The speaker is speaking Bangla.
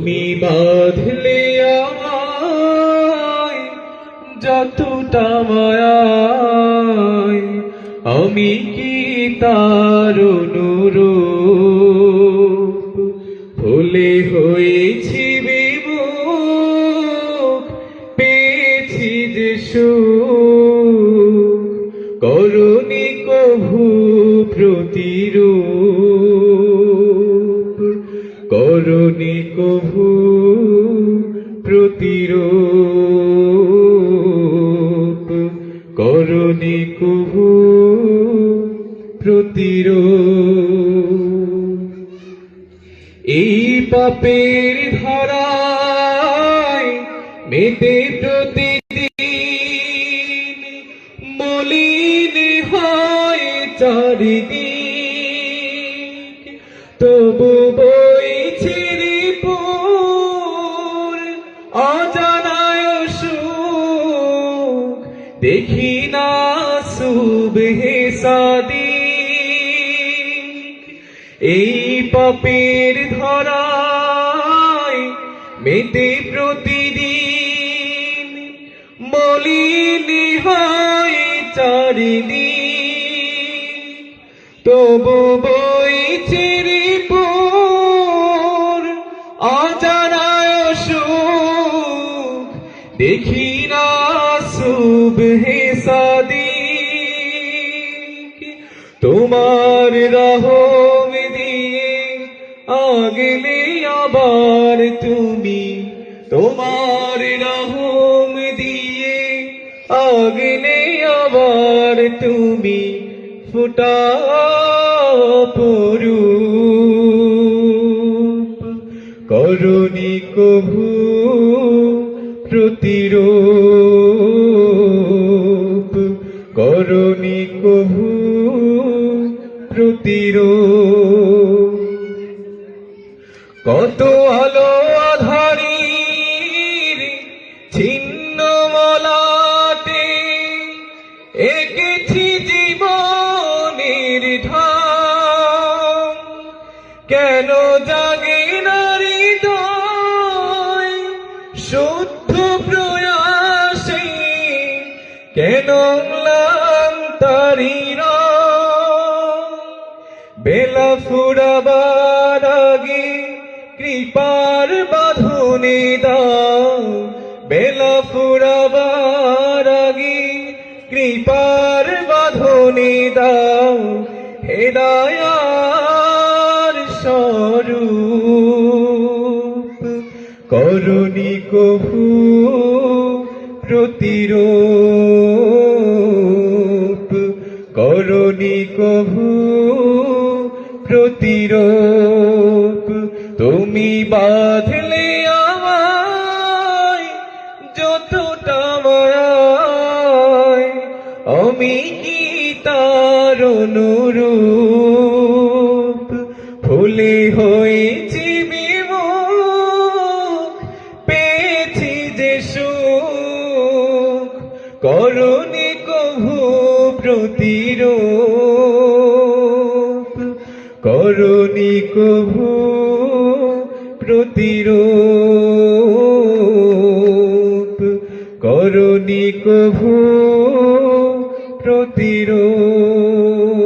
তুমি বাঁধলে আমায় যতটা মায়ায়, আমি কি তার অনুরূপ? ভুলে হয়েছি পেয়েছি যে সুখ। করুণী কভু প্রতিরূপ। করুণী কভু প্রতিরূপ। করুণী কভু প্রতিরূপ। এই পাপের ধরায় মেতে প্রতিদিন মলিন হয় চারিদিক। তবু না সুবহে সাদিক এই পাপের ধরায় মেতে প্রতিদিন, মলিন হয় চারিদিক তবু বইছে রিপুর অজানায় সুখ দেখি না সুবহে সাদিক, তোমার রহম দিয়ে আগলে আবার তুমি তোমার রহম দিয়ে আগলে আবার তুমি ফুটা পুরু করুণী কভু প্রতিরূপ করুণী কভু প্রতিরূপ কত আলো আধারির ছিন্ন মলাটে এঁকেছি জীবনের ঢাম কেন জাগে নারী দয় শুদ্ধ প্রয়াসে? কেন তারিরা। বেলা ফুরাবার আগে কৃপার বাঁধনে দাও বেলা ফুরাবার আগে কৃপার বাঁধনে দাও হেদায়ার স্বরূপ, করুণী কভু প্রতিরূপ। করুণী কভু প্রতিরূপ। তুমি বাঁধলে আমায় যতটা মায়ায়, আমি কি তার অনুরূপ? ফুলে হয়েছি বিমুখ, পেয়েছি যে সুখ। করুণী কভু প্রতিরূপ করুণী কভু প্রতিরূপ করুণী কভু প্রতিরূপ